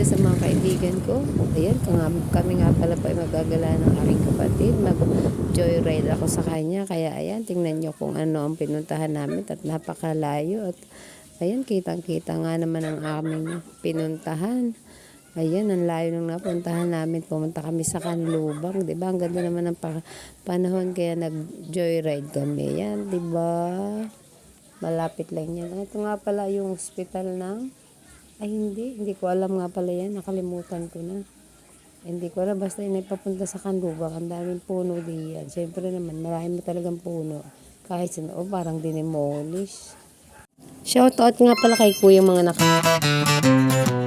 umaga sa mga kaibigan ko. Ayan, kami, nga pala pa magagala ng aking kapatid. Mag-joyride ako sa kanya. Kaya ayan, tingnan nyo kung ano ang pinuntahan namin at napakalayo. At ayan, kitang-kita nga naman ang aming pinuntahan. Ayan, ang layo nung napuntahan namin. Pumunta kami sa Kanlubang. Diba? Ang ganda naman ng pa- panahon kaya nag-joyride kami. Yan, diba? Malapit lang yan. Ito nga pala yung hospital ng ay, hindi. Hindi ko alam nga pala yan. Nakalimutan ko na. Hindi ko alam. Basta yun ay papunta sa Kanlubang. Ang daming puno diyan. Siyempre naman, marami mo talagang puno. Kahit sa oh, parang dinimolish. Shoutout nga pala kay kuya mga naka...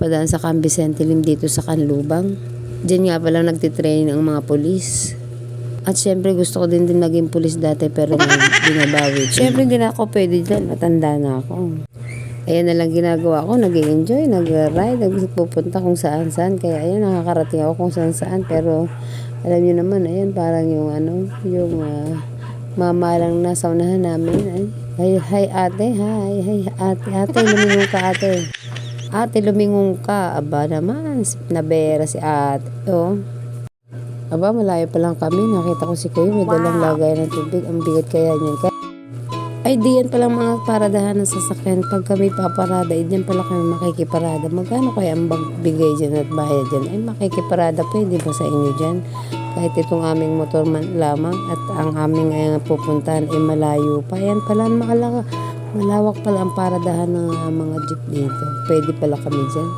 napadaan sa Camp Vicente Lim dito sa Kanlubang. Diyan nga pala nagtitraining ang mga polis. At syempre gusto ko din din maging polis dati pero binabawi. Syempre hindi na ako pwede dyan. Matanda na ako. Ayan na lang ginagawa ko. nag enjoy nag-ride, nagpupunta kung saan saan. Kaya ayan, nakakarating ako kung saan saan. Pero alam niyo naman, ayan, parang yung ano, yung uh, mama lang nasa unahan namin. Ay, hi, hi ate, hi, hi ate, ate, lumingon ka ate. Ate, lumingon ka. Aba naman, nabera si ate. Oh. Aba, malayo pa lang kami. Nakita ko si Kuya, may dalang lagay ng tubig. Ang bigat kaya niyan. Kaya, ay, diyan palang mga paradahan ng sasakyan. Pag kami paparada, ay diyan pala kami makikiparada. Magkano kaya ang bigay dyan at bayad dyan? Ay, makikiparada pwede ba sa inyo dyan? Kahit itong aming motor man lamang at ang aming uh, pupuntahan ay malayo pa. Yan pala, makalaka. Malawak pala ang paradahan ng uh, mga jeep dito. Pwede pala kami dyan.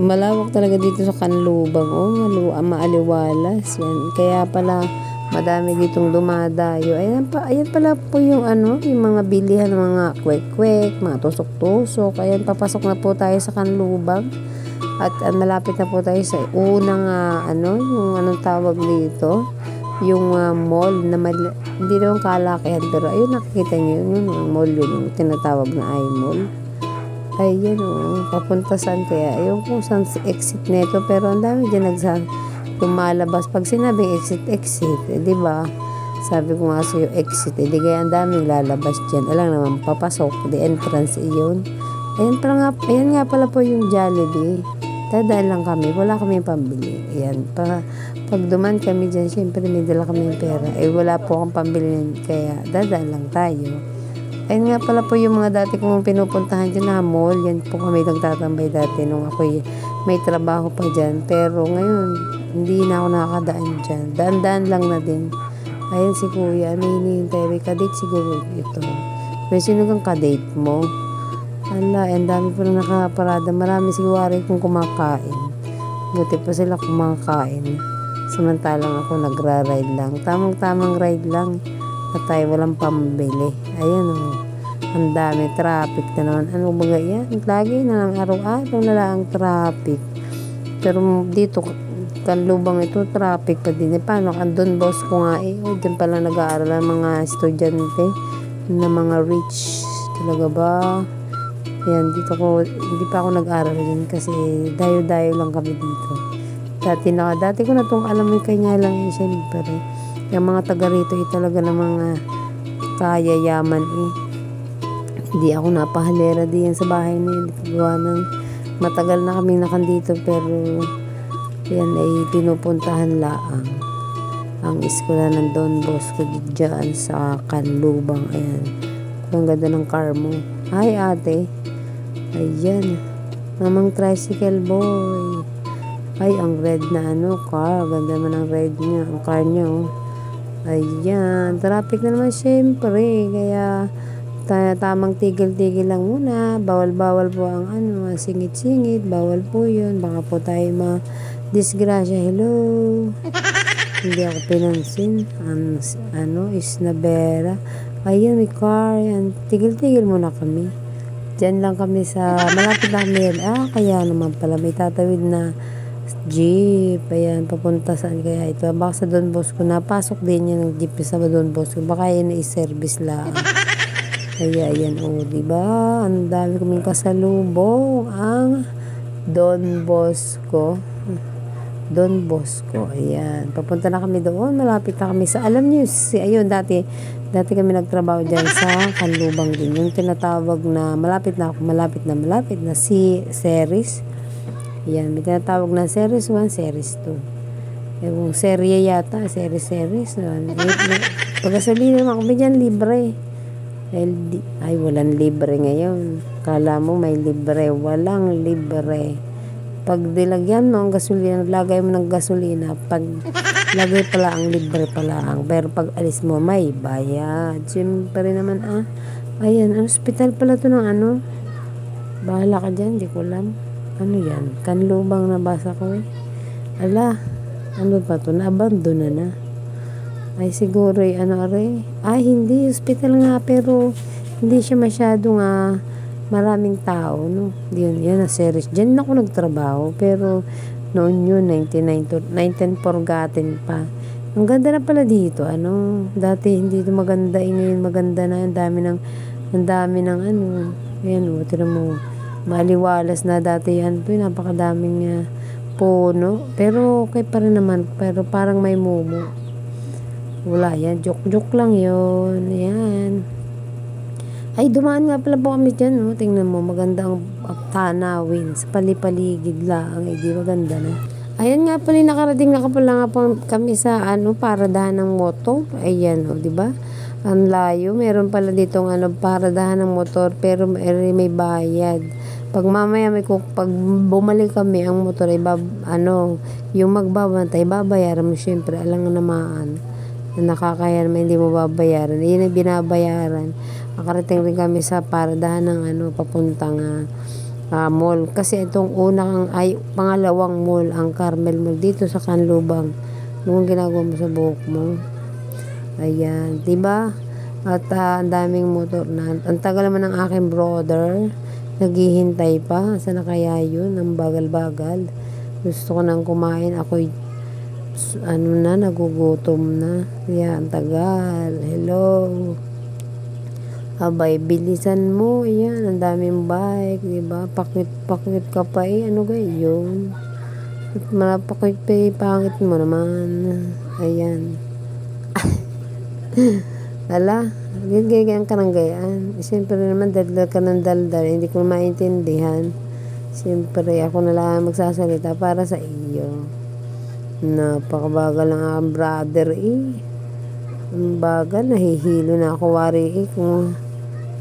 Malawak talaga dito sa Kanlubang. Oh, malu ah, maaliwalas. Yan. Kaya pala madami ditong dumadayo. Ayan, pa, ayan pala po yung ano, yung mga bilihan ng mga kwek-kwek, mga tusok-tusok. Ayan, papasok na po tayo sa Kanlubang. At uh, malapit na po tayo sa unang uh, ano, yung anong tawag dito yung uh, mall na mali- hindi naman kalakihan pero ayun nakikita niyo yun yung mall yun yung tinatawag na ay mall. Ay yun oh, papunta saan kaya? Ayun kung saan exit neto pero ang dami dyan nagsa lumalabas. Pag sinabing exit exit eh, di ba? Sabi ko nga sa'yo exit eh, di kaya ang daming lalabas dyan. Alam naman papasok the entrance iyon ayun pala nga ayun nga pala po yung Jollibee dadaan lang kami wala kami pambili ayan pa pag duman kami dyan, syempre may dala kami pera. Eh wala po akong pambili kaya dadaan lang tayo. Ayun nga pala po yung mga dati kong pinupuntahan dyan na mall. Yan po kami nagtatambay dati nung ako may trabaho pa dyan. Pero ngayon, hindi na ako nakakadaan dyan. Daan-daan lang na din. Ayun si kuya, may hinihintay. May kadate siguro ito. May sino kang kadate mo? Ala, ang dami pa na nakaparada. Marami siguro kung kumakain. Buti pa sila kumakain. Samantalang ako nagra-ride lang. Tamang-tamang ride lang. At tayo walang pambili. Ayan o. Ang dami traffic na naman. Ano ba yan? Lagi na lang araw-araw na lang ang traffic. Pero dito, kanlubang ito, traffic pa din. Eh, paano? Andun boss ko nga eh. Oh, dyan pala nag-aaral ang mga estudyante na mga rich. Talaga ba? Yan, dito ko, hindi pa ako nag-aral din kasi dayo-dayo lang kami dito. Dati na, dati ko na itong alam yung kanya lang eh, syempre. Yung mga taga rito eh, talaga ng mga kayayaman eh. Hindi ako napahalera diyan sa bahay na yun. Gawa ng matagal na kami nakandito pero yan ay pinupuntahan laang ang eskwela ng Don Bosco dyan sa Kanlubang. Ayan. Ang ganda ng car mo. Hi ate. Ayan. Mamang tricycle boy. Ay, ang red na ano, car. Ganda naman ang red niya. Ang car niya, oh. Ayan. Traffic na naman syempre. Kaya, ta- tamang tigil-tigil lang muna. Bawal-bawal po ang ano, singit-singit. Bawal po yun. Baka po tayo ma-disgrasya. Hello. Hindi ako pinansin. Ang, ano, Isnabera. Ayun, may car. Yan. Tigil-tigil muna kami. Diyan lang kami sa, malapit lang yan. Ah, kaya naman pala, may tatawid na jeep. Ayan, papunta saan kaya ito. Baka sa Don Bosco, napasok din yan ng jeep sa Don Bosco. Baka yan na service lang. Kaya yan, oh, di ba? Ang dami kaming kasalubong. Ang Don Bosco. Don Bosco. Ayan. Papunta na kami doon. Malapit na kami sa, alam niyo, si, ayun, dati, dati kami nagtrabaho dyan sa Kanlubang din. Yung tinatawag na, malapit na ako, malapit na, malapit na, si Series. Ayan, may tinatawag na Series 1, Series 2. Yung serye yata, series, series. Pagkasabihin naman kami dyan, libre. Dahil di- ay, walang libre ngayon. Kala mo may libre. Walang libre. Pag dilagyan mo ang gasolina, lagay mo ng gasolina, pag lagay pala ang libre pala ang. Pero pag alis mo, may bayad. Siyempre naman, ah. Ayan, ang hospital pala to ng ano. Bahala ka dyan, di ko alam. Ano yan? Kanlubang nabasa ko eh. Ala, ano ba to? Naabandon na na. Ay siguro ay ano are. Ay hindi, hospital nga pero hindi siya masyado nga maraming tao, no? Yun, yan na series. Diyan ako nagtrabaho pero noon yun, 99 to, 19 forgotten pa. Ang ganda na pala dito, ano, dati hindi ito maganda, eh, ngayon maganda na, ang dami ng, ang dami ng ano, ayan o, tira mo, maliwalas na dati yan, ito, napakadaming uh, puno, pero okay pa rin naman, pero parang may mumu. Wala yan. Joke-joke lang yon Yan. Ay, dumaan nga pala po kami dyan. No? Tingnan mo, maganda ang tanawin. Sa palipaligid lang. Ay, di maganda na. Ayan nga pala, nakarating na pala nga po kami sa ano, paradahan ng motor. Ayan, o, di ba? Ang layo. Meron pala ditong ano, paradahan ng motor, pero may, bayad. Pag mamaya may kuk- pag bumalik kami ang motor ay bab, ano, yung magbabantay, babayaran mo syempre, alang namaan na nakakaya naman hindi mo babayaran. Yun ang binabayaran. Nakarating rin kami sa paradahan ng ano, papuntang ah, ah, mall. Kasi itong unang, ay, pangalawang mall, ang Carmel Mall, dito sa Kanlubang. Anong ginagawa mo sa buhok mo? Ayan, di ba? At ah, ang daming motor na. Ang tagal naman ng aking brother. Naghihintay pa. Saan na kaya yun? Ang bagal-bagal. Gusto ko nang kumain. Ako'y ano na, nagugutom na. Yan, tagal. Hello. Abay, bilisan mo. Yan, ang daming bike, di ba? Pakit-pakit ka pa eh. Ano gayon? At malapakit pa eh, pangit mo naman. Ayan. Ala, gagayan ka ng gayaan. Siyempre naman, daldal ka ng daldal. Hindi ko maintindihan. Siyempre, ako na lang magsasalita para sa iyo. Napakabagal ng aking brother eh. Ang bagal, nahihilo na ako wari eh. Kung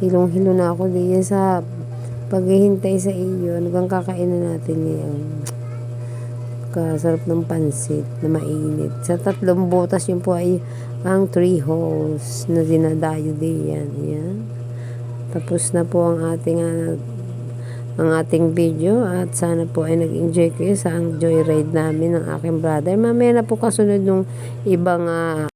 hilong-hilo na ako diyan sa paghihintay sa iyo. Ano bang kakainin natin ngayon? Kasarap ng pansit na mainit. Sa tatlong butas yun po ay ang three holes na dinadayo diyan. Yan. Tapos na po ang ating uh, ang ating video at sana po ay nag-enjoy kayo sa ang joyride namin ng aking brother. Mamaya na po kasunod nung ibang ah,